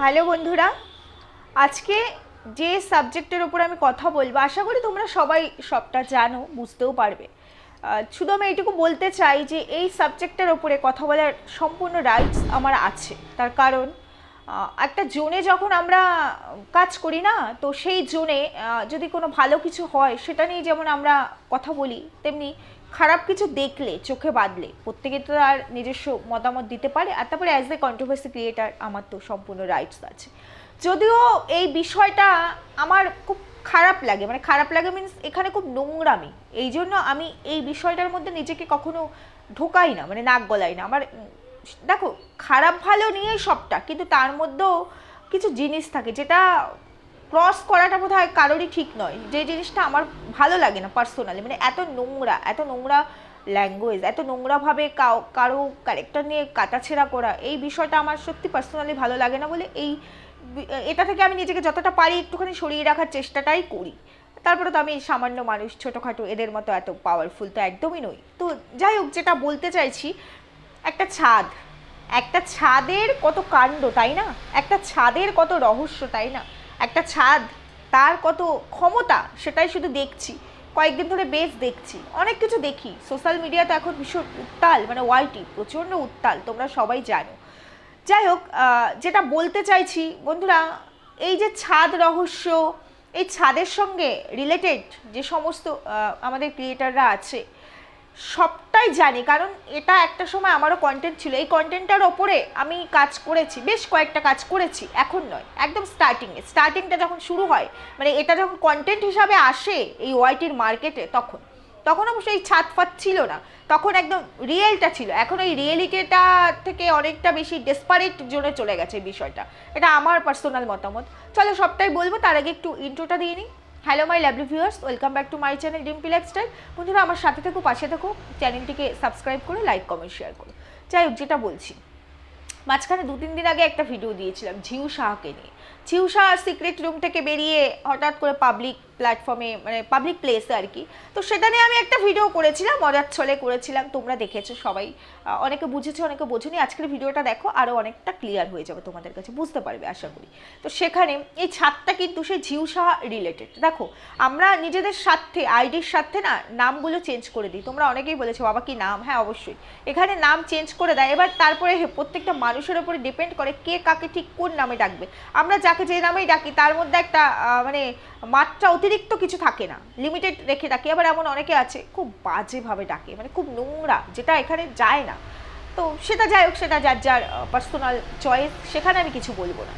Hello বন্ধুরা, আজকে যে সাবজেক্টের ওপর আমি কথা বলব, আশা করি তোমরা সবাই সবটা জানো, বুঝতেও পারবে। শুধু আমি এইটুকু বলতে চাই যে এই সাবজেক্টের ওপরে কথা বলার সম্পূর্ণ রাইটস আমার আছে। তার কারণ একটা জোনে যখন আমরা কাজ করি না, তো সেই জোনে যদি কোনো ভালো কিছু হয়, সেটা নিয়ে যেমন আমরা কথা বলি, তেমনি খারাপ কিছু দেখলে, চোখে বাঁধলে প্রত্যেকে তো আর নিজস্ব মতামত দিতে পারে। আর তারপরে অ্যাজ এ কন্ট্রোভার্সি ক্রিয়েটার আমার তো সম্পূর্ণ রাইটস আছে। যদিও এই বিষয়টা আমার খুব খারাপ লাগে। মানে খারাপ লাগে মিন্স এখানে খুব নোংরামি। এই জন্য আমি এই বিষয়টার মধ্যে নিজেকে কখনো ঢোকাই না মানে নাক গলাই না। আমার দেখো, খারাপ ভালো নিয়ে সবটা, কিন্তু তার মধ্যেও কিছু জিনিস থাকে যেটা ক্রস করাটা বোধ হয় কারোরই ঠিক নয়। যে জিনিসটা আমার ভালো লাগে না পার্সোনালি মানে এত নোংরা এত নোংরা ল্যাঙ্গুয়েজ এত নোংরাভাবে কাউ, কারও ক্যারেক্টার নিয়ে কাটাছেড়া করা, এই বিষয়টা আমার সত্যি পার্সোনালি ভালো লাগে না বলে এই এটা থেকে আমি নিজেকে যতটা পারি একটুখানি সরিয়ে রাখার চেষ্টাটাই করি। তারপরে তো আমি সামান্য মানুষ, ছোটোখাটো, এদের মতো এত পাওয়ারফুল তো একদমই নই। তো যাই হোক যেটা বলতে চাইছি, একটা ছাদ, একটা ছাদের কত কাণ্ড, তাই না? একটা ছাদের কত রহস্য, তাই না? একটা ছাদ, তার কত ক্ষমতা সেটাই শুধু দেখছি। কয়েকদিন ধরে বেশ দেখছি। অনেক কিছু দেখি। সোশ্যাল মিডিয়া তো এখন ভীষণ উত্তাল মানে ওয়াইটি, প্রচণ্ড উত্তাল, তোমরা সবাই জানো। যাই হোক যেটা বলতে চাইছি, বন্ধুরা, এই যে ছাদ রহস্য, এই ছাদের সঙ্গে রিলেটেড যে সমস্ত আমাদের ক্রিয়েটাররা আছে সবটাই জানি, কারণ এটা একটা সময় আমারও কন্টেন্ট ছিল। এই কন্টেন্টটার ওপরে আমি কাজ করেছি, বেশ কয়েকটা কাজ করেছি, এখন নয়, একদম স্টার্টিংয়ে স্টার্টিংটা যখন শুরু হয় মানে এটা যখন কন্টেন্ট হিসাবে আসে এই ওয়াইটির মার্কেটে তখন তখন অবশ্য এই ছাদ ফাত ছিল না, তখন একদম রিয়েলটা ছিল। এখন ওই রিয়েলিটিটা থেকে অনেকটা বেশি ডেসপারেট জোনে চলে গেছে বিষয়টা। এটা আমার পার্সোনাল মতামত। চলো সবটাই বলব, তার আগে একটু ইন্ট্রোটা দিয়ে নিই। Hello my lovely viewers welcome back to my channel Dimpi lifestyle বন্ধুরা, আমার সাথে থেকো, পাশে থেকো। চ্যানেলটিকে সাবস্ক্রাইব করে লাইক কমেন্ট শেয়ার করো। যাই হোক, যেটা বলছি। মাঝখানে দু তিন দিন আগে একটা ভিডিও দিয়েছিলাম, ঝিউ শাহকে নিয়ে। শাহ সিক্রেট রুম থেকে বেরিয়ে হঠাৎ করে পাবলিক প্ল্যাটফর্মে মানে পাবলিক প্লেসে আর কি। তো সেটা নিয়ে আমি একটা ভিডিও করেছিলাম মজার ছলে করেছিলাম, তোমরা দেখেছ সবাই। অনেকে বুঝেছ, অনেকে বোঝেনি। আজকের ভিডিওটা দেখো আরও অনেকটা ক্লিয়ার হয়ে যাবে তোমাদের কাছে, বুঝতে পারবে আশা করি। তো সেখানে এই ছাদটা কিন্তু সেই ঝিউসা রিলেটেড দেখো, আমরা নিজেদের স্বার্থে আইডির স্বার্থে না, নামগুলো চেঞ্জ করে দিই। তোমরা অনেকেই বলেছ, বাবা, কি নাম? হ্যাঁ অবশ্যই। এখানে নাম চেঞ্জ করে দেয়। এবার তারপরে প্রত্যেকটা মানুষের উপরে ডিপেন্ড করে কে কাকে ঠিক কোন নামে ডাকবে। আমরা যাকে যে নামেই ডাকি, তার মধ্যে একটা মানে মাত্রা অতিরিক্ত কিছু থাকে না। লিমিটেড রেখে ডাকি। আবার এমন অনেকে আছে, খুব বাজেভাবে ডাকে মানে খুব নোংরা, যেটা এখানে যায় না। তো সেটা যাই হোক, সেটা যার যার পার্সোনাল চয়েস সেখানে আমি কিছু বলব না।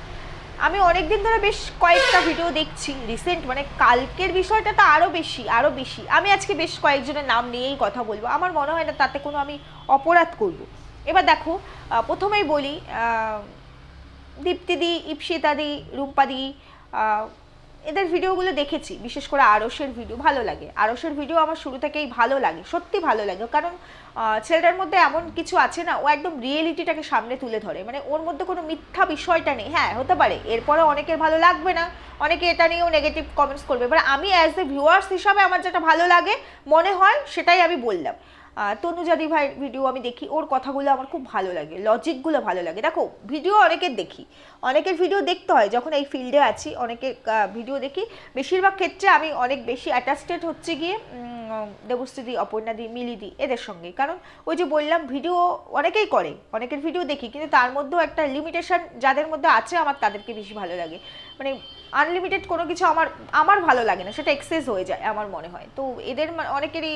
আমি অনেক দিন ধরে বেশ কয়েকটা ভিডিও দেখছি রিসেন্ট মানে কালকের বিষয়টা তো আরও বেশি আরও বেশি। আমি আজকে বেশ কয়েকজনের নাম নিয়েই কথা বলব। আমার মনে হয় না তাতে কোনো আমি অপরাধ করব। এবার দেখো প্রথমেই বলি দীপ্তিদি, ইপসিতাদি রূপাদি এদের ভিডিওগুলো দেখেছি, বিশেষ করে আরসের ভিডিও, ভালো লাগে। আরসের ভিডিও আমার শুরু থেকেই ভালো লাগে, সত্যি ভালো লাগে। কারণ ছেলেটার মধ্যে এমন কিছু আছে না, ও একদম রিয়েলিটিটাকে সামনে তুলে ধরে। মানে ওর মধ্যে কোনো মিথ্যা বিষয়টা নেই। হ্যাঁ হতে পারে এরপরে অনেকের ভালো লাগবে না, অনেকে এটা নিয়েও নেগেটিভ কমেন্টস করবে। এবার আমি অ্যাজ এ ভিউয়ার্স হিসাবে আমার যেটা ভালো লাগে, মনে হয় সেটাই আমি বললাম। তনুজাদি ভাইয়ের ভিডিও আমি দেখি, ওর কথাগুলো আমার খুব ভালো লাগে লজিকগুলো ভালো লাগে। দেখো ভিডিও অনেকের দেখি, অনেকের ভিডিও দেখতে হয়, যখন এই ফিল্ডে আছি, অনেকের ভিডিও দেখি। বেশিরভাগ ক্ষেত্রে আমি অনেক বেশি অ্যাটাচটেড হচ্ছে গিয়ে দেবশ্রীদি অপর্ণাদি মিলিদি এদের সঙ্গে। কারণ ওই যে বললাম ভিডিও অনেকেই করে, অনেকের ভিডিও দেখি, কিন্তু তার মধ্যেও একটা লিমিটেশন যাদের মধ্যে আছে, আমার তাদেরকে বেশি ভালো লাগে। মানে আনলিমিটেড কোনো কিছু আমার আমার ভালো লাগে না, সেটা এক্সেস হয়ে যায় আমার মনে হয়। তো এদের অনেকেরই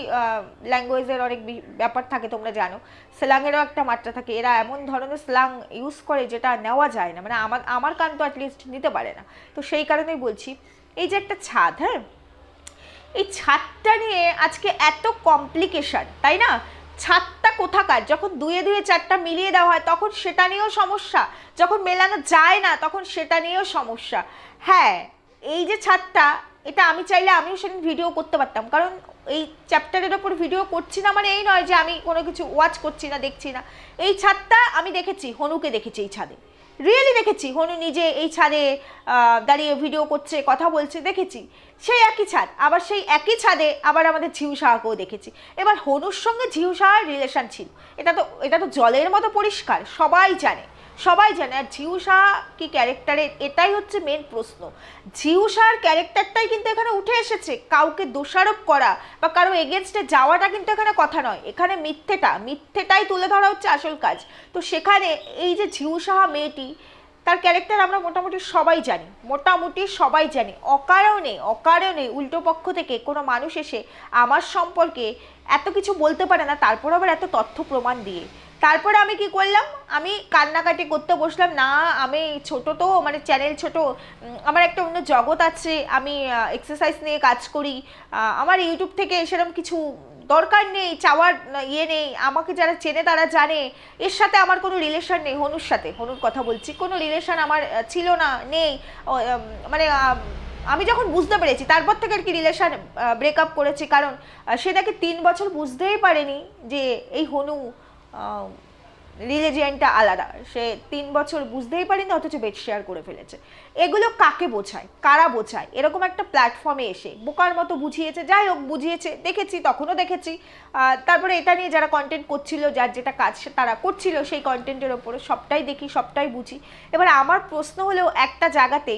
ল্যাঙ্গুয়েজের অনেক ব্যাপার থাকে, তোমরা জানো। স্ল্যাংয়েরও একটা মাত্রা থাকে, এরা এমন ধরনের স্ল্যাং ইউজ করে যেটা নেওয়া যায় না মানে আমার আমার কান তো অ্যাটলিস্ট নিতে পারে না। তো সেই কারণেই বলছি, এই যে একটা ছাদ হ্যাঁ? এই ছাদটা নিয়ে আজকে এত কমপ্লিকেশান তাই না? ছাদটা কোথাকার? যখন দুয়ে দুয়ে চারটা মিলিয়ে দেওয়া হয়, তখন সেটা নিয়েও সমস্যা। যখন মেলানো যায় না, তখন সেটা নিয়েও সমস্যা। হ্যাঁ এই যে ছাদটা, এটা আমি চাইলে আমিও সেদিন ভিডিও করতে পারতাম। কারণ এই চ্যাপ্টারের ওপর ভিডিও করছি না মানে এই নয় যে আমি কোনো কিছু ওয়াচ করছি না, দেখছি না। এই ছাদটা আমি দেখেছি, হনুকে দেখেছি এই ছাদে। রিয়েলি দেখেছি, হনু নিজে এই ছাদে দাঁড়িয়ে ভিডিও করছে, কথা বলছে, দেখেছি। সেই একই ছাদ, আবার সেই একই ছাদে আবার আমাদের ঝিউ সাহাকেও দেখেছি। এবার হনুর সঙ্গে ঝিউ সাহার রিলেশন ছিল। এটা তো এটা তো জলের মতো পরিষ্কার, সবাই জানে। সবাই জানে, আর ঝিউ শাহ কি ক্যারেক্টারের এটাই হচ্ছে মেন প্রশ্ন। ঝিউ শাহর ক্যারেক্টারটাই কিন্তু এখানে উঠে এসেছে, কাউকে দোষারোপ করা বা কারও এগেনস্টে যাওয়াটা কিন্তু এখানে কথা নয়। এখানে মিথ্যেটা, মিথ্যেটাই তুলে ধরা হচ্ছে আসল কাজ। তো সেখানে এই যে ঝিউ সাহা মেয়েটি, তার ক্যারেক্টার আমরা মোটামুটি সবাই জানি, মোটামুটি সবাই জানি। অকারণে অকারণে উল্টো পক্ষ থেকে কোনো মানুষ এসে আমার সম্পর্কে এত কিছু বলতে পারে না, তারপর আবার এত তথ্য প্রমাণ দিয়ে। তারপরে আমি কি করলাম? আমি কান্নাকাটি করতে বসলাম, না, আমি ছোট তো মানে চ্যানেল ছোট আমার একটা অন্য জগৎ আছে, আমি এক্সারসাইজ নিয়ে কাজ করি আমার ইউটিউব থেকে সেরকম কিছু দরকার নেই, চাওয়ার ইয়ে নেই, আমাকে যারা চেনে তারা জানে, এর সাথে আমার কোনো রিলেশন নেই, হনুর সাথে, হনুর কথা বলছি, কোনো রিলেশন আমার ছিল না, নেই মানে আমি যখন বুঝতে পেরেছি, তারপর থেকে আর কি রিলেশান ব্রেকআপ করেছি, কারণ সে তাকে তিন বছর বুঝতেই পারেনি যে, এই হনু রিলিজিয়ানটা আলাদা। সে তিন বছর বুঝতেই পারেনি, অথচ বেড শেয়ার করে ফেলেছে। এগুলো কাকে বোঝায়? কারা বোঝায়? এরকম একটা প্ল্যাটফর্মে এসে বোকার মতো বুঝিয়েছে, যাই হোক বুঝিয়েছে, দেখেছি, তখনও দেখেছি। তারপরে এটা নিয়ে যারা কন্টেন্ট করছিল, যার যেটা কাজ তারা করছিল, সেই কন্টেন্টের ওপরে সবটাই দেখি, সবটাই বুঝি। এবার আমার প্রশ্ন হলেও একটা জায়গাতে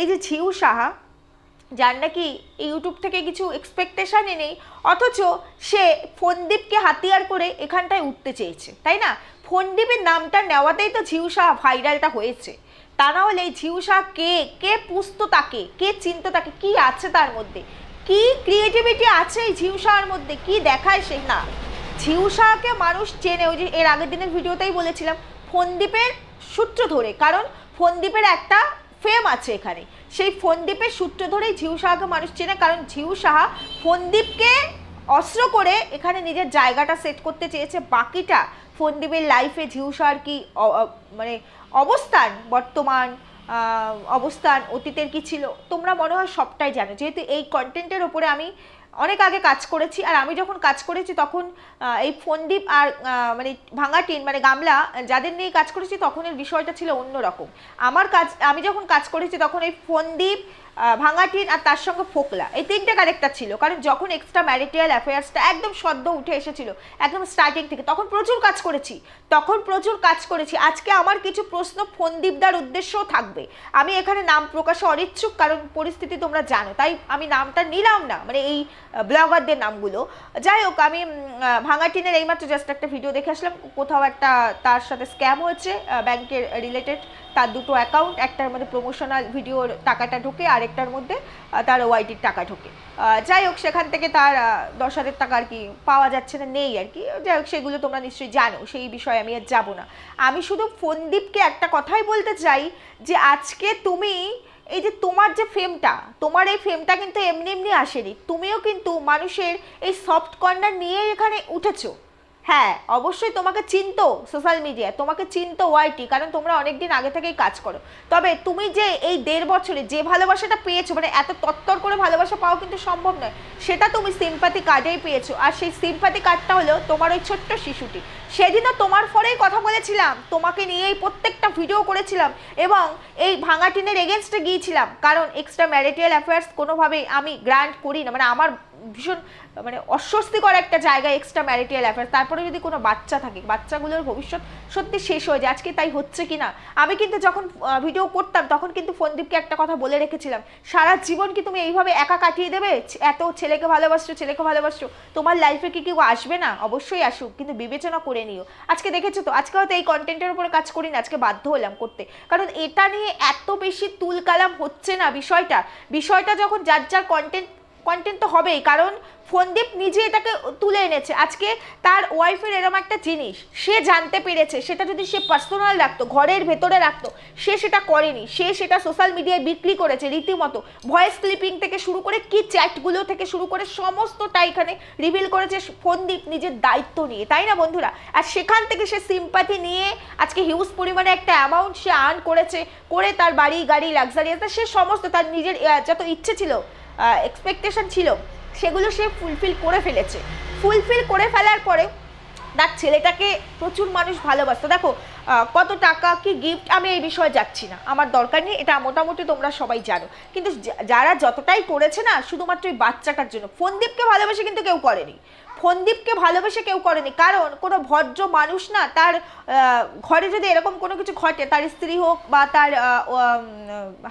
এই যে ঝিউ সাহা যার নাকি ইউটিউব থেকে কিছু এক্সপেকটেশনই নেই, অথচ সে ফোনদীপকে হাতিয়ার করে এখানটায় উঠতে চেয়েছে, তাই না? ফোনদীপের নামটা নেওয়াতেই তো ঝিউসা ভাইরালটা হয়েছে। তা না হলে এই ঝিউসা কে? কে পুষতো তাকে? কে চিনতো তাকে? কি আছে তার মধ্যে? কি ক্রিয়েটিভিটি আছে এই ঝিউ ঝিউসার মধ্যে? কি দেখায় সে? না। ঝিউসাকে মানুষ চেনে, ওই যে এর আগের দিনের ভিডিওতেই বলেছিলাম, ফোনদীপের সূত্র ধরে, কারণ ফোনদীপের একটা ফেম আছে এখানে। সেই ফোনদ্বীপের সূত্র ধরেই ঝিউ সাহাকে মানুষ চেনে, কারণ ঝিউ সাহা ফোনদ্বীপকে অস্ত্র করে এখানে নিজের জায়গাটা সেট করতে চেয়েছে। বাকিটা ফোনদ্বীপের লাইফে ঝিউ সাহার কি মানে অবস্থান, বর্তমান অবস্থান, অতীতের কি ছিল, তোমরা মনে হয় সবটাই জানো। যেহেতু এই কন্টেন্টের ওপরে আমি অনেক আগে কাজ করেছি, আর আমি যখন কাজ করেছি তখন এই ফোনদীপ আর মানে ভাঙা টিন মানে গামলা, যাদের নিয়ে কাজ করেছি তখন এর বিষয়টা ছিল অন্যরকম। আমার কাজ, আমি যখন কাজ করেছি তখন এই ফোনদীপ আহ, ভাঙা টিন আর তার সঙ্গে ফোকলা। এই তিনটে ক্যারেক্টার ছিল কারণ যখন এক্সট্রা ম্যারিটিয়াল অ্যাফেয়ার্সটা একদম সদ্য উঠে এসেছিল একদম স্টার্টিং থেকে তখন প্রচুর কাজ করেছি তখন প্রচুর কাজ করেছি। আজকে আমার কিছু প্রশ্ন ফোনদীপদার উদ্দেশ্যও থাকবে। আমি এখানে নাম প্রকাশে অনিচ্ছুক কারণ পরিস্থিতি তোমরা জানো তাই আমি নামটা নিলাম না মানে এই ব্লগারদের নামগুলো। যাই হোক আমি উম, আহ, ভাঙা এইমাত্র জাস্ট একটা ভিডিও দেখে আসলাম কোথাও একটা তার সাথে স্ক্যাম হয়েছে ব্যাংকের রিলেটেড তার দুটো অ্যাকাউন্ট একটার মধ্যে প্রমোশনাল ভিডিওর টাকাটা ঢোকে আরেকটার মধ্যে তার ওয়াইটির টাকা ঢোকে। যাই হোক, সেখান থেকে তার দশ হাজার টাকা আর কি পাওয়া যাচ্ছে না, নেই আর কি। যাই হোক, সেগুলো তোমরা নিশ্চয়ই জানো, সেই বিষয়ে আমি আর যাব না। আমি শুধু ফোনদীপকে একটা কথাই বলতে চাই যে, আজকে তুমি এই যে তোমার যে ফেমটা, তোমার এই ফেমটা কিন্তু এমনি এমনি আসেনি। তুমিও কিন্তু মানুষের এই সফট কর্নার নিয়ে এখানে উঠেছো। হ্যাঁ অবশ্যই তোমাকে চিনতো সোশ্যাল মিডিয়া তোমাকে চিনতো ওয়াইটি কারণ তোমরা অনেকদিন আগে থেকেই কাজ করো। তবে তুমি যে এই দেড় বছরে যে ভালোবাসাটা পেয়েছ মানে এত তত্তর করে ভালোবাসা পাওয়া কিন্তু সম্ভব নয়, সেটা তুমি সিম্পাতি কার্ডেই পেয়েছ। আর সেই সিম্পাতি কার্ডটা হলো তোমার ওই ছোট্ট শিশুটি। সেদিনও তোমার ফরেই কথা বলেছিলাম। তোমাকে নিয়েই প্রত্যেকটা ভিডিও করেছিলাম এবং এই ভাঙা টিনের এগেনস্টে গিয়েছিলাম। কারণ এক্সট্রা ম্যারিটাল অ্যাফেয়ার্স কোনোভাবেই আমি গ্রান্ট করি না মানে আমার ভীষণ মানে অস্বস্তিকর একটা জায়গা এক্সট্রা ম্যারিটাল অ্যাফেয়ার্স তারপরে যদি কোনো বাচ্চা থাকে, বাচ্চাগুলোর ভবিষ্যৎ সত্যি শেষ হয়ে যায়। আজকে তাই হচ্ছে কি না আমি কিন্তু যখন ভিডিও করতাম, তখন কিন্তু ফোনদীপকে একটা কথা বলে রেখেছিলাম। সারা জীবন কি তুমি এইভাবে একা কাটিয়ে দেবে? এত ছেলেকে ভালোবাসছো ছেলেকে ভালোবাসছো। তোমার লাইফে কি কেউ আসবে না? অবশ্যই আসুক। কিন্তু বিবেচনা করে নিও। আজকে দেখেছ তো? আজকে হয়তো এই কন্টেন্টের উপরে কাজ করি না, আজকে বাধ্য হলাম করতে। কারণ এটা নিয়ে এত বেশি তুলকালাম হচ্ছে না বিষয়টা। বিষয়টা যখন যার যার কন্টেন্ট কন্টেন্ট তো হবেই, কারণ ফোনদীপ নিজে এটাকে তুলে এনেছে। আজকে তার ওয়াইফের এরম একটা জিনিস, সে জানতে পেরেছে, সেটা যদি সে পার্সোনাল রাখতো, ঘরের ভেতরে রাখতো, সে সেটা করেনি। সে সেটা সোশ্যাল মিডিয়ায় বিক্রি করেছে রীতিমতো। ভয়েস ক্লিপিং থেকে শুরু করে কি চ্যাটগুলো থেকে শুরু করে সমস্তটা এখানে রিভিল করেছে ফোনদীপ নিজের দায়িত্ব নিয়ে, তাই না বন্ধুরা? আর সেখান থেকে সে সিম্পাথি নিয়ে আজকে হিউজ পরিমাণে একটা অ্যামাউন্ট সে আর্ন করেছে, করে তার বাড়ি, গাড়ি লাক্সারিয়াস সে সমস্ত তার নিজের যত ইচ্ছে ছিল এক্সপেকটেশন ছিল, সেগুলো সে ফুলফিল করে ফেলেছে। ফুলফিল করে ফেলার পরে, তার ছেলেটাকে প্রচুর মানুষ ভালোবাসতো। দেখো কত টাকা কি গিফট আমি এই বিষয়ে যাচ্ছি না। আমার দরকার নেই, এটা মোটামুটি তোমরা সবাই জানো। কিন্তু যারা যতটাই করেছে না, শুধুমাত্র এই বাচ্চাটার জন্য। ফোনদীপকে ভালোবেসে কিন্তু কেউ করেনি। ফন্দীপকে ভালোবেসে কেউ করেনি। কারণ কোনো ভদ্র মানুষ না, তার ঘরে যদি এরকম কোনো কিছু ঘটে, তার স্ত্রী হোক বা তার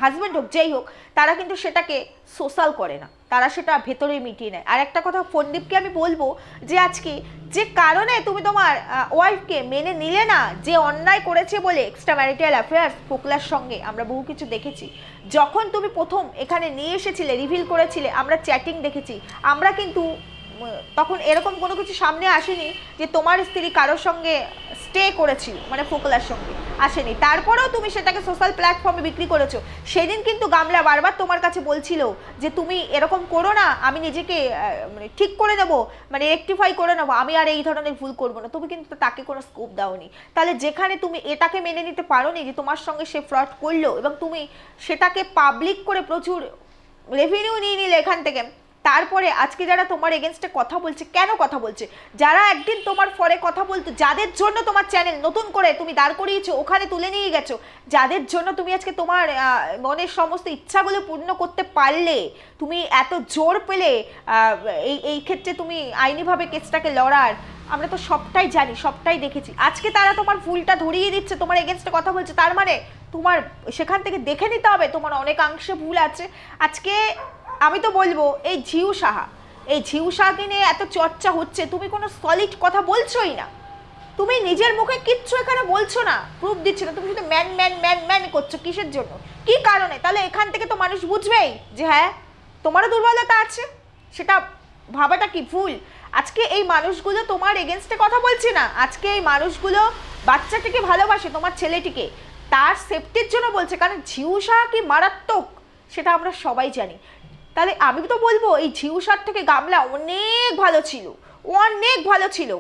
হাজব্যান্ড হোক, যেই হোক, তারা কিন্তু সেটাকে সোশ্যাল করে না। তারা সেটা ভেতরে মিটিয়ে নেয়। আর একটা কথা ফন্দীপকে আমি বলব যে আজকে যে কারণে তুমি তোমার ওয়াইফকে মেনে নিলে না, যে অন্যায় করেছে বলে এক্সট্রা ম্যারিটাল অ্যাফেয়ার্স ফোকলার সঙ্গে আমরা বহু কিছু দেখেছি। যখন তুমি প্রথম এখানে নিয়ে এসেছিলে রিভিল করেছিলে, আমরা চ্যাটিং দেখেছি, আমরা কিন্তু তখন এরকম কোনো কিছু সামনে আসেনি যে তোমার স্ত্রী কারোর সঙ্গে স্টে করেছিল মানে ফোকলার সঙ্গে আসেনি। তারপরেও তুমি সেটাকে সোশ্যাল প্ল্যাটফর্মে বিক্রি করেছ। সেদিন কিন্তু গামলা বারবার তোমার কাছে বলছিল যে তুমি এরকম করো না, আমি নিজেকে মানে ঠিক করে নেব মানে রেকটিফাই করে নেব, আমি আর এই ধরনের ভুল করব না। তুমি কিন্তু তাকে কোনো স্কোপ দাওনি। তাহলে যেখানে তুমি এটাকে মেনে নিতে পারোনি যে তোমার সঙ্গে সে ফ্রড করল এবং তুমি সেটাকে পাবলিক করে প্রচুর রেভিনিউ নিয়ে নিলে এখান থেকে তারপরে আজকে যারা তোমার এগেনস্টে কথা বলছে, কেন কথা বলছে? যারা একদিন তোমার ফরে কথা বলতো, যাদের জন্য তোমার চ্যানেল নতুন করে তুমি দাঁড় করিয়েছো, ওখানে তুলে নিয়ে গেছো, যাদের জন্য তুমি আজকে তোমার মনের সমস্ত ইচ্ছাগুলো পূর্ণ করতে পারলে, তুমি এত জোর পেলে এই এই ক্ষেত্রে তুমি আইনিভাবে কেসটাকে লড়ার, আমরা তো সবটাই জানি, সবটাই দেখেছি। আজকে তারা তোমার ভুলটা ধরিয়ে দিচ্ছে, তোমার এগেনস্টে কথা বলছে, তার মানে তোমার সেখান থেকে দেখে নিতে হবে, তোমার অনেকাংশে ভুল আছে। আজকে আমি তো বলব, এই ঝিউ সাহা, এই ঝিউ সাহাকে নিয়ে এত চর্চা হচ্ছে, তুমি কোনো সলিড কথা বলছোই না। তুমি নিজের মুখে কিচ্ছু এখানে বলছো না প্রুফ দিচ্ছ না, তুমি শুধু ম্যান ম্যান ম্যান ম্যান করছ কিসের জন্য? কি কারণে? তাহলে এখান থেকে তো মানুষ বুঝবেই যে হ্যাঁ তোমারও দুর্বলতা আছে, সেটা ভাবাটা কি ভুল? আজকে এই মানুষগুলো তোমার এগেনস্টে কথা বলছে না, আজকে এই মানুষগুলো বাচ্চাটিকে ভালোবাসে, তোমার ছেলেটিকে, তার সেফটির জন্য বলছে, কারণ ঝিউ সাহা কি মারাত্মক, সেটা আমরা সবাই জানি। তাহলে আমি তো বলব, এই ঝিউ ঝিউসার থেকে গামলা অনেক ভালো ছিল, অনেক ভালো ছিল।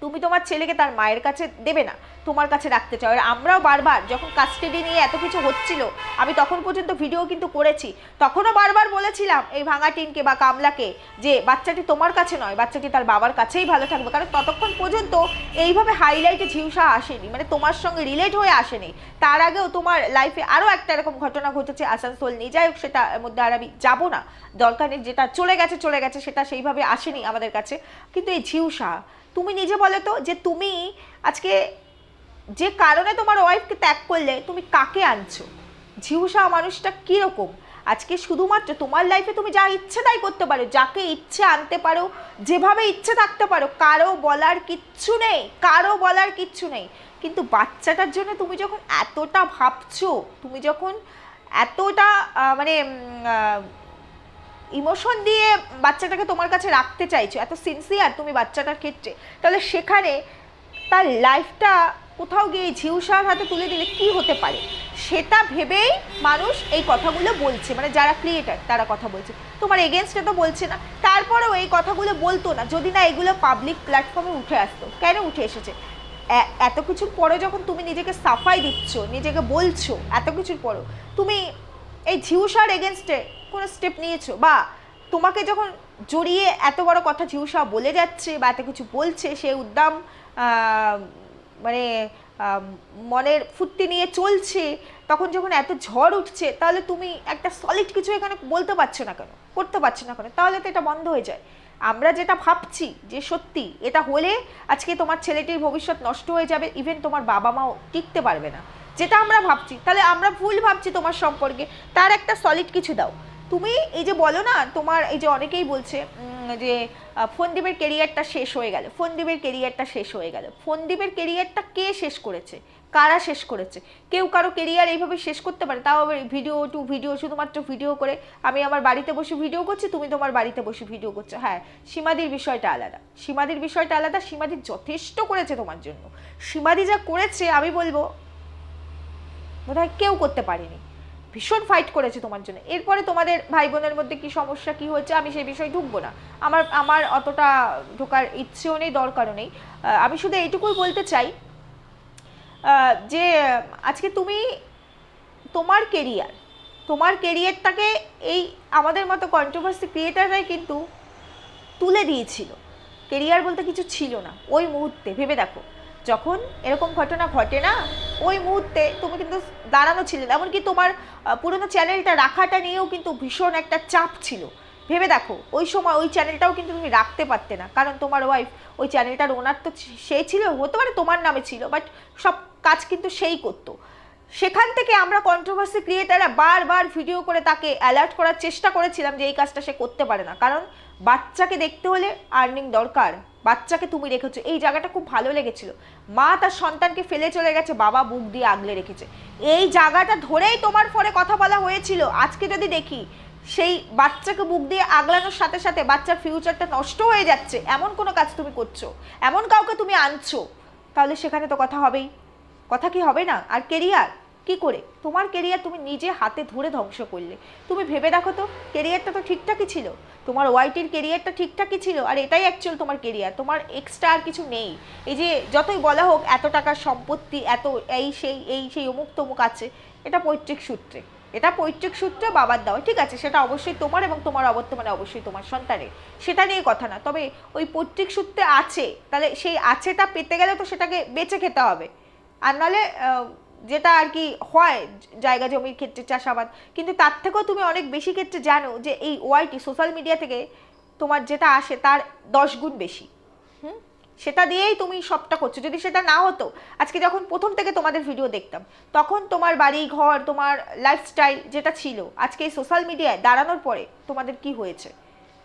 তুমি তোমার ছেলেকে তার মায়ের কাছে দেবে না। তোমার কাছে রাখতে চাও আর আমরাও বারবার যখন কাস্টাডি নিয়ে এত কিছু হচ্ছিল, আমি তখন পর্যন্ত ভিডিও কিন্তু করেছি। তখনও বারবার বলেছিলাম এই ভাঙা টিনকে বা কামলাকে যে বাচ্চাটি তোমার কাছে নয়, বাচ্চাটি তার বাবার কাছেই ভালো থাকবে। কারণ ততক্ষণ পর্যন্ত এইভাবে হাইলাইটে ঝিউসা আসেনি মানে তোমার সঙ্গে রিলেট হয়ে আসেনি। তার আগেও তোমার লাইফে আরও একটা এরকম ঘটনা ঘটেছে আসানসোল নিয়ে। যাই হোক, সেটা মধ্যে আর আমি যাব না। দরকার নেই, যেটা চলে গেছে চলে গেছে, সেটা সেইভাবে আসেনি আমাদের কাছে। কিন্তু এই ঝিউসা, তুমি নিজে বলে তো যে তুমি আজকে যে কারণে তোমার ওয়াইফকে ত্যাগ করলে তুমি কাকে আনছো? ঝিউসা মানুষটা কীরকম? আজকে শুধুমাত্র তোমার লাইফে তুমি যা ইচ্ছে তাই করতে পারো, যাকে ইচ্ছে আনতে পারো, যেভাবে ইচ্ছে থাকতে পারো, কারও বলার কিচ্ছু নেই, কারও বলার কিচ্ছু নেই। কিন্তু বাচ্চাটার জন্য তুমি যখন এতটা ভাবছ, তুমি যখন এতটা মানে ইমোশন দিয়ে বাচ্চাটাকে তোমার কাছে রাখতে চাইছো, এত সিনসিয়ার তুমি বাচ্চাটার ক্ষেত্রে, তাহলে সেখানে তার লাইফটা কোথাও গিয়ে ঝিউসার হাতে তুলে দিলে কি হতে পারে? সেটা ভেবেই মানুষ এই কথাগুলো বলছে। মানে যারা ক্রিয়েটার তারা কথা বলছে। তোমার এগেনস্টে তো বলছে না। তারপরেও এই কথাগুলো বলতো না। যদি না এগুলো পাবলিক প্ল্যাটফর্মে উঠে আসতো। কেন উঠে এসেছে? এত কিছুর পরে যখন তুমি নিজেকে সাফাই দিচ্ছ, নিজেকে বলছো, এত কিছুর পরও, তুমি এই ঝিউসার এগেনস্টে কোনো স্টেপ নিয়েছো? বা তোমাকে যখন জড়িয়ে এত বড় কথা ঝিউসা বলে যাচ্ছে বা এত কিছু বলছে সে উদ্দাম মানে মনের ফুর্তি নিয়ে চলছে, তখন যখন এত ঝড় উঠছে, তাহলে তুমি একটা সলিড কিছু এখানে বলতে পারছ না কেন? করতে পারছ না কেন? তাহলে তো এটা বন্ধ হয়ে যায়। আমরা যেটা ভাবছি যে সত্যি এটা হলে আজকে তোমার ছেলেটির ভবিষ্যৎ নষ্ট হয়ে যাবে ইভেন তোমার বাবা মাও টিকতে পারবে না। যেটা আমরা ভাবছি, তাহলে আমরা ভুল ভাবছি তোমার সম্পর্কে। তার একটা সলিড কিছু দাও। তুমি এই যে বলো না, তোমার এই যে অনেকেই বলছে যে ফোনদীপের কেরিয়ারটা শেষ হয়ে গেল, ফোনদীপের কেরিয়ারটা শেষ হয়ে গেল। ফোনদীপের কেরিয়ারটা কে শেষ করেছে? কারা শেষ করেছে? কেউ কারও কেরিয়ার এইভাবে শেষ করতে পারে, তাও ভিডিও টু ভিডিও শুধুমাত্র ভিডিও করে আমি আমার বাড়িতে বসে ভিডিও করছি, তুমি তোমার বাড়িতে বসে ভিডিও করছ। হ্যাঁ সীমাদির বিষয়টা আলাদা। সীমাদির বিষয়টা আলাদা, সীমাদি যথেষ্ট করেছে তোমার জন্য। সীমাদি যা করেছে, আমি বলব, বোধহয় কেউ করতে পারেনি। ভীষণ ফাইট করেছে তোমার জন্য। এরপরে তোমাদের ভাই বোনের মধ্যে কি সমস্যা, কি হয়েছে, আমি সেই বিষয়ে ঢুকবো না। আমার আমার অতটা ঢোকার ইচ্ছেও নেই, দরকারও নেই। আমি শুধু এইটুকুই বলতে চাই যে আজকে তুমি তোমার কেরিয়ার তোমার কেরিয়ারটাকে এই আমাদের মতো কন্ট্রোভার্সি ক্রিয়েটাররাই কিন্তু তুলে দিয়েছিল। কেরিয়ার বলতে কিছু ছিল না। ওই মুহূর্তে, ভেবে দেখো। যখন এরকম ঘটনা ঘটে না, ওই মুহূর্তে তুমি কিন্তু দাঁড়ানো ছিলে এমনকি তোমার পুরোনো চ্যানেলটা রাখাটা নিয়েও কিন্তু ভীষণ একটা চাপ ছিল। ভেবে দেখো, ওই সময় ওই চ্যানেলটাও কিন্তু তুমি রাখতে পারতে না। কারণ তোমার ওয়াইফ ওই চ্যানেলটার ওনার তো সে ছিল, হতে পারে তোমার নামে ছিল বাট সব কাজ কিন্তু সেই করতো। সেখান থেকে আমরা কন্ট্রোভার্সি ক্রিয়েটাররা বারবার ভিডিও করে তাকে অ্যালার্ট করার চেষ্টা করেছিলাম যে এই কাজটা সে করতে পারে না। কারণ বাচ্চাকে দেখতে হলে আর্নিং দরকার। বাচ্চাকে তুমি রেখেছো। এই জায়গাটা খুব ভালো লেগেছিল। মা তার সন্তানকে ফেলে চলে গেছে, বাবা বুক দিয়ে আগলে রেখেছে। এই জায়গাটা ধরেই তোমার ফোনে কথা বলা হয়েছিল। আজকে যদি দেখি, সেই বাচ্চাকে বুক দিয়ে আগলানোর সাথে সাথে বাচ্চার ফিউচারটা নষ্ট হয়ে যাচ্ছে। এমন কোনো কাজ তুমি করছ? এমন কাউকে তুমি আনছো? তাহলে সেখানে তো কথা হবেই। কথা কি হবে না? আর কেরিয়ার কি করে? তোমার কেরিয়ার তুমি নিজে হাতে ধরে ধ্বংস করলে। তুমি ভেবে দেখো তো কেরিয়ারটা তো ঠিকঠাকই ছিল। তোমার ওয়াইটির কেরিয়ারটা ঠিকঠাকই ছিল, আর এটাই অ্যাকচুয়াল তোমার কেরিয়ার তোমার এক্সট্রা আর কিছু নেই। এই যে যতই বলা হোক, এত টাকার সম্পত্তি, এত এই সেই এই সেই অমুক তমুক আছে, এটা পৈতৃক সূত্রে। এটা পৈতৃক সূত্রে বাবার দেওয়া, ঠিক আছে? সেটা অবশ্যই তোমার এবং তোমার অবর্তমানে অবশ্যই তোমার সন্তানের। সেটা নিয়ে কথা না, তবে ওই পৈতৃক সূত্রে আছে, তাহলে সেই আছেটা পেতে গেলে তো সেটাকে বেঁচে খেতে হবে। আর নাহলে যেটা আর কি হয় জায়গা জমির ক্ষেত্রে চাষাবাদ। কিন্তু তার থেকেও তুমি অনেক বেশি ক্ষেত্রে জানো যে এই ওয়াইটি সোশ্যাল মিডিয়া থেকে তোমার যেটা আসে তার দশ গুণ বেশি। হুম? সেটা দিয়েই তুমি সবটা করছ। যদি সেটা না হতো, আজকে যখন প্রথম থেকে তোমাদের ভিডিও দেখতাম, তখন তোমার বাড়ি ঘর, তোমার লাইফস্টাইল যেটা ছিল, আজকে এই সোশ্যাল মিডিয়ায় দাঁড়ানোর পরে তোমাদের কি হয়েছে?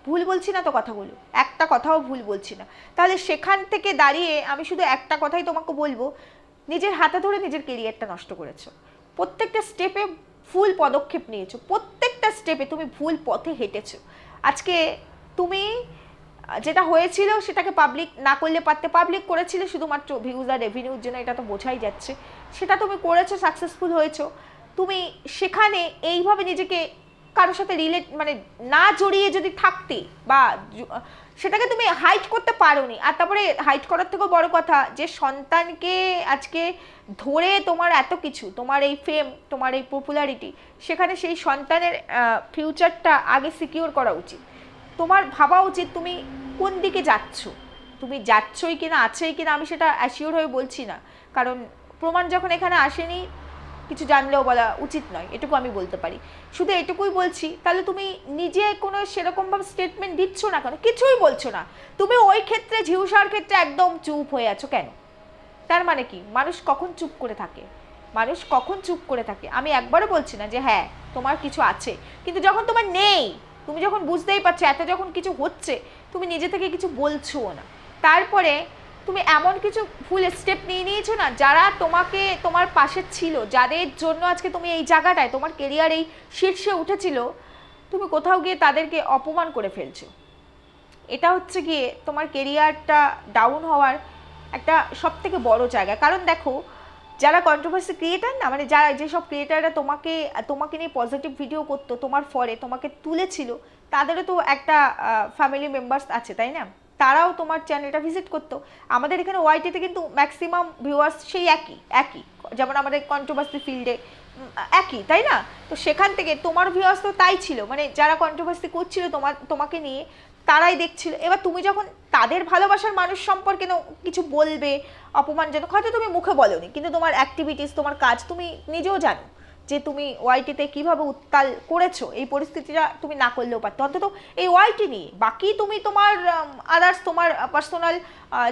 ভুল বলছি না তো কথাগুলো। একটা কথাও ভুল বলছি না। তাহলে সেখান থেকে দাঁড়িয়ে আমি শুধু একটা কথাই তোমাকে বলব নিজের হাতে ধরে নিজের কেরিয়ারটা নষ্ট করেছ। প্রত্যেকটা স্টেপে ফুল পদক্ষেপ নিয়েছো। প্রত্যেকটা স্টেপে তুমি ভুল পথে হেঁটেছো। আজকে তুমি, যেটা হয়েছিল সেটাকে পাবলিক না করলে পারতে পাবলিক করেছিলে, শুধুমাত্র ভিউজ আর রেভিনিউর জন্য এটা তো বোঝাই যাচ্ছে। সেটা তুমি করেছ সাকসেসফুল হয়েছো। তুমি সেখানে এইভাবে নিজেকে কারোর সাথে রিলেট মানে না জড়িয়ে যদি থাকতে বা সেটাকে তুমি হাইট করতে পারোনি। আর তারপরে হাইট করার থেকেও বড় কথা যে সন্তানকে আজকে ধরে তোমার এত কিছু, তোমার এই ফেম তোমার এই পপুলারিটি সেখানে সেই সন্তানের ফিউচারটা আগে সিকিওর করা উচিত। তোমার ভাবা উচিত তুমি কোন দিকে যাচ্ছ। তুমি যাচ্ছই কিনা, আছেই কিনা আমি সেটা অ্যাসিওর হয়ে বলছি না। কারণ প্রমাণ যখন এখানে আসেনি কিছু জানলেও বলা উচিত নয়, এটুকু আমি বলতে পারি। শুধু এটুকুই বলছি, তাহলে তুমি নিজে কোনো সেরকমভাবে স্টেটমেন্ট দিচ্ছ না কেন? কিছুই বলছো না। তুমি ওই ক্ষেত্রে, ঝিউসার ক্ষেত্রে একদম চুপ হয়ে আছো কেন? তার মানে কি? মানুষ কখন চুপ করে থাকে? মানুষ কখন চুপ করে থাকে? আমি একবারও বলছি না যে হ্যাঁ তোমার কিছু আছে, কিন্তু যখন তোমার নেই, তুমি যখন বুঝতেই পারছ, এত যখন কিছু হচ্ছে, তুমি নিজে থেকে কিছু বলছোও না। তারপরে তুমি এমন কিছু ফুল স্টেপ নিয়ে নিয়েছো না, যারা তোমাকে, তোমার পাশে ছিল, যাদের জন্য আজকে তুমি এই জায়গাটায়, তোমার কেরিয়ার এই শীর্ষে উঠেছিল, তুমি কোথাও গিয়ে তাদেরকে অপমান করে ফেলছো। এটা হচ্ছে গিয়ে তোমার কেরিয়ারটা ডাউন হওয়ার একটা সব থেকে বড় জায়গা। কারণ দেখো, যারা কন্ট্রোভার্সি ক্রিয়েটার না মানে যারা যেসব ক্রিয়েটাররা তোমাকে তোমাকে নিয়ে পজিটিভ ভিডিও করতো, তোমার ফরে তোমাকে তুলেছিল, তাদেরও তো একটা ফ্যামিলি মেম্বার্স আছে, তাই না? তারাও তোমার চ্যানেলটা ভিজিট করতো। আমাদের এখানে ওয়াইটিতে কিন্তু ম্যাক্সিমাম ভিউয়ার্স সেই একই একই। যেমন আমাদের কন্ট্রোভার্সি ফিল্ডে একই, তাই না? তো সেখান থেকে তোমার ভিউয়ার্স তো তাই ছিল। মানে যারা কন্ট্রোভার্সি করছিল তোমার তোমাকে নিয়ে, তারাই দেখছিল। এবার তুমি যখন তাদের ভালোবাসার মানুষ সম্পর্কে কিছু বলবে, অপমানজনক, হয়তো তুমি মুখে বলোনি, কিন্তু তোমার অ্যাক্টিভিটিস তোমার কাজ তুমি নিজেও জানো। যে তুমি ওয়াইটিতে কীভাবে উত্তাল করেছ, এই পরিস্থিতিটা তুমি না করলেও পারতো। অন্তত এই ওয়াইটি নিয়ে, বাকি তুমি তোমার আদার্স তোমার পার্সোনাল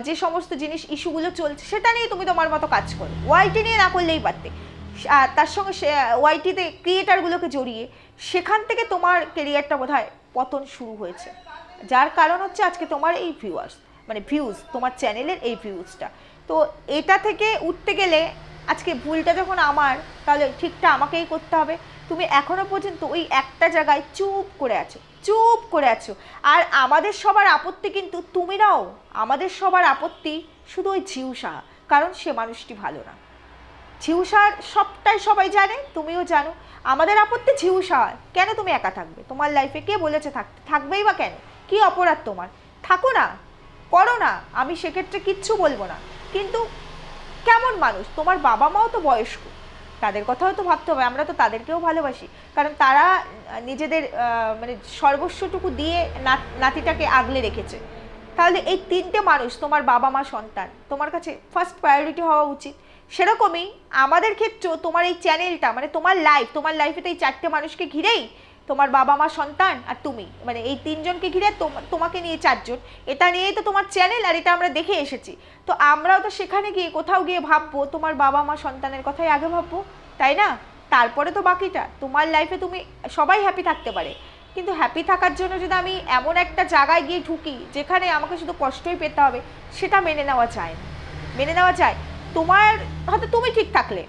যে সমস্ত জিনিস ইস্যুগুলো চলছে, সেটা নিয়ে তুমি তোমার মতো কাজ করো। ওয়াইটি নিয়ে না করলেই পারতে। তার সঙ্গে সে ওয়াইটিতে ক্রিয়েটারগুলোকে জড়িয়ে, সেখান থেকে তোমার কেরিয়ারটা বোধহয় পতন শুরু হয়েছে। যার কারণ হচ্ছে আজকে তোমার এই ভিউয়ার্স মানে ভিউজ তোমার চ্যানেলের এই ভিউজটা তো এটা থেকে উঠতে গেলে আজকে ভুলটা যখন আমার, তাহলে ঠিকটা আমাকেই করতে হবে। তুমি এখনও পর্যন্ত ওই একটা জায়গায় চুপ করে আছো, চুপ করে আছো। আর আমাদের সবার আপত্তি কিন্তু তুমি নাও। আমাদের সবার আপত্তি শুধু ওই ঝিউ সাহা কারণ সে মানুষটি ভালো না। ঝিউসার সবটাই সবাই জানে, তুমিও জানো। আমাদের আপত্তি ঝিউ ঝিউসা, কেন তুমি একা থাকবে? তোমার লাইফে কে বলেছে থাকতে থাকবেই বা কেন? কি অপরাধ তোমার? থাকো না, করো না। আমি সেক্ষেত্রে কিচ্ছু বলব না। কিন্তু কেমন মানুষ? তোমার বাবা মাও তো বয়স্ক। তাদের কথাও তো ভাবতে হবে, আমরা তো তাদেরকেও ভালোবাসি। কারণ তারা নিজেদের মানে সর্বস্বটুকু দিয়ে নাতিটাকে আগলে রেখেছে। তাহলে এই তিনটে মানুষ, তোমার বাবা মা সন্তান, তোমার কাছে ফার্স্ট প্রায়োরিটি হওয়া উচিত। সেরকমই আমাদের ক্ষেত্রেও তোমার এই চ্যানেলটা মানে তোমার লাইফ তোমার লাইফে তো এই চারটে মানুষকে ঘিরেই তোমার বাবা মা সন্তান আর তুমি। মানে এই তিনজনকে ঘিরে তোম- তোমাকে নিয়ে চারজন। এটা নিয়েই তো তোমার চ্যানেল আর এটা আমরা দেখে এসেছি। তো আমরাও তো সেখানে গিয়ে কোথাও গিয়ে ভাববো, তোমার বাবা মা সন্তানের কথাই আগে ভাববো, তাই না? তারপরে তো বাকিটা। তোমার লাইফে তুমি সবাই হ্যাপি থাকতে পারে। কিন্তু হ্যাপি থাকার জন্য যদি আমি এমন একটা জায়গায় গিয়ে ঢুকি, যেখানে আমাকে শুধু কষ্টই পেতে হবে, সেটা মেনে নেওয়া যায় না। মেনে নেওয়া যায়। তোমার, হয়তো তুমি ঠিক থাকলে।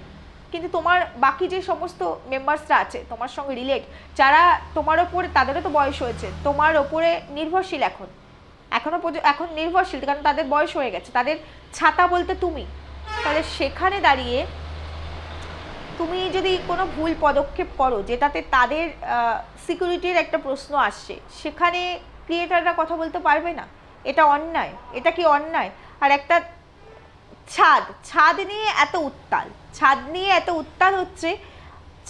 কিন্তু তোমার বাকি যে সমস্ত মেম্বার্সরা আছে, তোমার সঙ্গে রিলেট যারা তোমার ওপরে, তাদেরও তো বয়স হয়েছে, তোমার ওপরে নির্ভরশীল এখন। এখনও পর্যন্ত এখন নির্ভরশীল, কারণ তাদের বয়স হয়ে গেছে। তাদের ছাতা বলতে তুমি। তাহলে সেখানে দাঁড়িয়ে তুমি যদি কোনো ভুল পদক্ষেপ করো, যেটাতে তাদের সিকিউরিটির একটা প্রশ্ন আসছে, সেখানে ক্রিয়েটাররা কথা বলতে পারবে না? এটা অন্যায়। এটা কি অন্যায়? আর একটা ছাদ ছাদ নিয়ে এত উত্তাল। ছাদ নিয়ে এত উত্তাল হচ্ছে,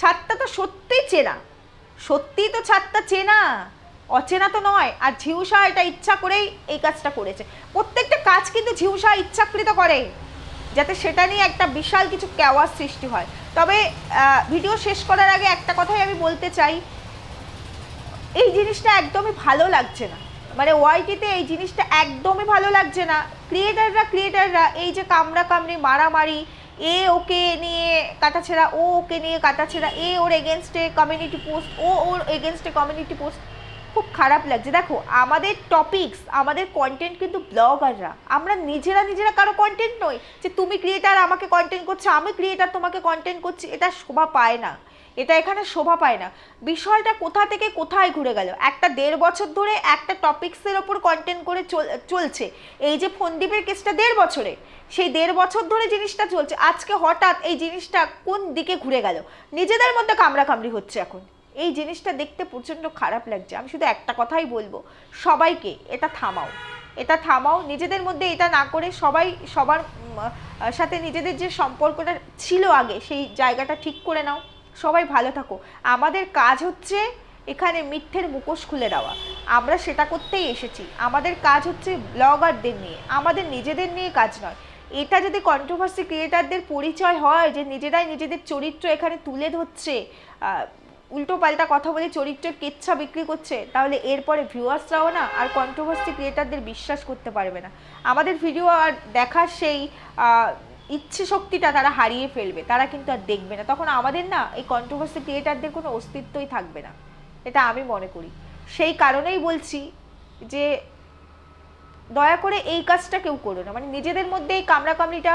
ছাদটা তো সত্যিই চেনা। সত্যিই তো ছাদটা চেনা। অচেনা তো নয়। আর ঝিউসা এটা ইচ্ছা করেই এই কাজটা করেছে। প্রত্যেকটা কাজ কিন্তু ঝিউসা ইচ্ছাকৃত করে, যাতে সেটা নিয়ে একটা বিশাল কিছু কেওয়ার সৃষ্টি হয়। তবে ভিডিও শেষ করার আগে একটা কথাই আমি বলতে চাই। এই জিনিসটা একদমই ভালো লাগছে না। মানে ওয়াইটিতে এই জিনিসটা একদমই ভালো লাগছে না। ক্রিয়েটাররা ক্রিয়েটাররা এই যে কামড়া কামড়ি, মারামারি এ ওকে নিয়ে কাটাছেড়া ও ওকে নিয়ে কাটাছেড়া এ ওর এগেনস্টে কমিউনিটি পোস্ট ও ওর এগেনস্টে কমিউনিটি পোস্ট খুব খারাপ লাগছে। দেখো, আমাদের টপিকস আমাদের কন্টেন্ট কিন্তু ব্লগাররা আমরা নিজেরা নিজেরা কারও কন্টেন্ট নই যে, তুমি ক্রিয়েটার আমাকে কন্টেন্ট করছ, আমি ক্রিয়েটার তোমাকে কন্টেন্ট করছি। এটা শোভা পায় না। এটা এখানে শোভা পায় না। বিষয়টা কোথা থেকে কোথায় ঘুরে গেল? একটা দেড় বছর ধরে একটা টপিক্সের ওপর কন্টেন্ট করে চল- চলছে। এই যে ফন্দীপের কেসটা দেড় বছরে, সেই দেড় বছর ধরে জিনিসটা চলছে। আজকে হঠাৎ এই জিনিসটা কোন দিকে ঘুরে গেল? নিজেদের মধ্যে কামড়াকামড়ি হচ্ছে এখন। এই জিনিসটা দেখতে প্রচণ্ড খারাপ লাগছে। আমি শুধু একটা কথাই বলব, সবাইকে এটা থামাও। এটা থামাও, নিজেদের মধ্যে এটা না করে সবাই, সবার সাথে নিজেদের যে সম্পর্কটা ছিল আগে, সেই জায়গাটা ঠিক করে নাও। সবাই ভালো থাকো। আমাদের কাজ হচ্ছে এখানে মিথ্যের মুখোশ খুলে দেওয়া। আমরা সেটা করতেই এসেছি। আমাদের কাজ হচ্ছে ব্লগারদের নিয়ে। আমাদের নিজেদের নিয়ে কাজ নয়। এটা যদি কন্ট্রোভার্সি ক্রিয়েটারদের পরিচয় হয় যে নিজেরাই নিজেদের চরিত্র এখানে তুলে ধরছে উল্টো পাল্টা কথা বলে চরিত্রের কেচ্ছা বিক্রি করছে, তাহলে এরপরে ভিউয়ার্সরাও না আর কন্ট্রোভার্সি ক্রিয়েটারদের বিশ্বাস করতে পারবে না। আমাদের ভিডিও আর দেখার সেই ইচ্ছে শক্তিটা তারা হারিয়ে ফেলবে, তারা কিন্তু আর দেখবে না। তখন আমাদের না এই কন্ট্রোভার্সি ক্রিয়েটারদের কোনো অস্তিত্বই থাকবে না, এটা আমি মনে করি। সেই কারণেই বলছি যে দয়া করে এই কাজটা কেউ করো না। মানে নিজেদের মধ্যে এই কামড়াকামড়িটা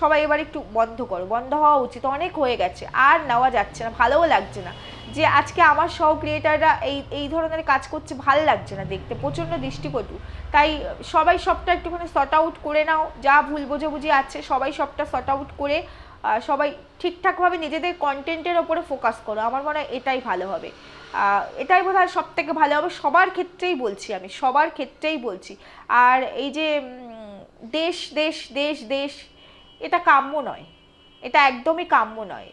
সবাই এবার একটু বন্ধ করো, বন্ধ হওয়া উচিত। অনেক হয়ে গেছে, আর নেওয়া যাচ্ছে না, ভালোও লাগছে না। যে আজকে আমার সহ ক্রিয়েটাররা এই এই ধরনের কাজ করছে, ভালো লাগছে না দেখতে, প্রচণ্ড দৃষ্টিকটু। তাই সবাই সবটা একটুখানি সর্ট আউট করে নাও। যা ভুল বোঝাবুঝি আছে, সবাই সবটা সর্ট আউট করে সবাই ঠিকঠাকভাবে নিজেদের কন্টেন্টের ওপরে ফোকাস করো। আমার মনে হয় এটাই ভালো হবে। এটাই বোধ হয় সব থেকে ভালো হবে। সবার ক্ষেত্রেই বলছি আমি, সবার ক্ষেত্রেই বলছি। আর এই যে দেশ দেশ দেশ দেশ, এটা কাম্য নয়। এটা একদমই কাম্য নয়।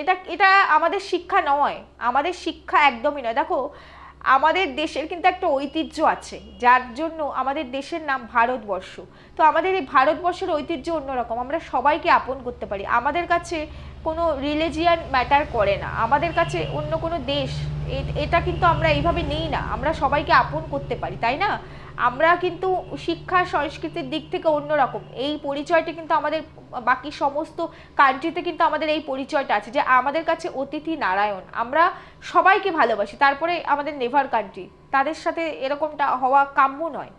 এটা এটা আমাদের শিক্ষা নয়। আমাদের শিক্ষা একদমই নয়। দেখো আমাদের দেশের কিন্তু একটা ঐতিহ্য আছে, যার জন্য আমাদের দেশের নাম ভারতবর্ষ। তো আমাদের এই ভারতবর্ষের ঐতিহ্য অন্যরকম, আমরা সবাইকে আপন করতে পারি। আমাদের কাছে কোনো রিলিজিয়ান ম্যাটার করে না। আমাদের কাছে অন্য কোনো দেশ এটা কিন্তু আমরা এইভাবে নেই না। আমরা সবাইকে আপন করতে পারি, তাই না? আমরা কিন্তু শিক্ষা, সংস্কৃতির দিক থেকে অন্যরকম। এই পরিচয়টা কিন্তু আমাদের বাকি সমস্ত কান্ট্রিতে কিন্তু আমাদের এই পরিচয়টা আছে যে আমাদের কাছে অতিথি নারায়ণ। আমরা সবাইকে ভালোবাসি, তারপরে আমাদের নেভার কান্ট্রি তাদের সাথে এরকমটা হওয়া কাম্য নয়।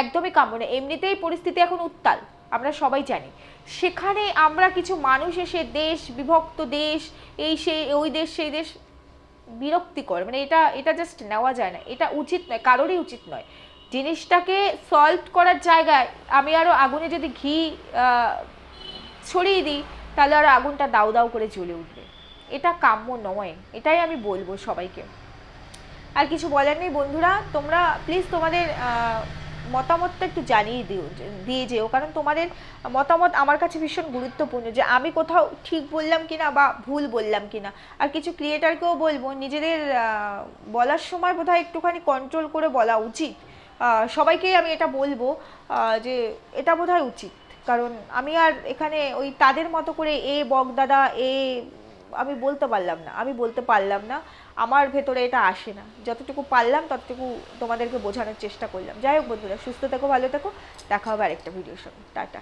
একদমই কাম্য নয়। এমনিতেই পরিস্থিতি এখন উত্তাল, আমরা সবাই জানি। সেখানে আমরা কিছু মানুষ এসে দেশ, বিভক্ত দেশ, এই সেই ওই দেশ, সেই দেশ বিরক্তিকর। মানে এটা এটা জাস্ট নেওয়া যায় না। এটা উচিত নয়, কারোরই উচিত নয়। জিনিসটাকে সলভ করার জায়গায় আমি আরও আগুনে যদি ঘি ছড়িয়ে দিই, তাহলে আরও আগুনটা দাউ দাউ করে জ্বলে উঠবে। এটা কাম্য নয়, এটাই আমি বলব সবাইকে। আর কিছু বলার নেই বন্ধুরা, তোমরা প্লিজ তোমাদের মতামতটা একটু জানিয়ে দিও, দিয়ে যেও। কারণ তোমাদের মতামত আমার কাছে ভীষণ গুরুত্বপূর্ণ, যে আমি কোথাও ঠিক বললাম কিনা বা ভুল বললাম কিনা। আর কিছু ক্রিয়েটারকেও বলব, নিজেদের বলার সময় বোধহয় একটুখানি কন্ট্রোল করে বলা উচিত। সবাইকেই আমি এটা বলব যে এটা বোধ উচিত। কারণ আমি আর এখানে ওই তাদের মতো করে এ বকদাদা এ, আমি বলতে পারলাম না, আমি বলতে পারলাম না। আমার ভেতরে এটা আসে না। যতটুকু পারলাম, ততটুকু তোমাদেরকে বোঝানোর চেষ্টা করলাম। যাই হোক বন্ধুরা, সুস্থ থেকো, ভালো থেকো। দেখা হবে আরেকটা ভিডিওর সঙ্গে। টাটা।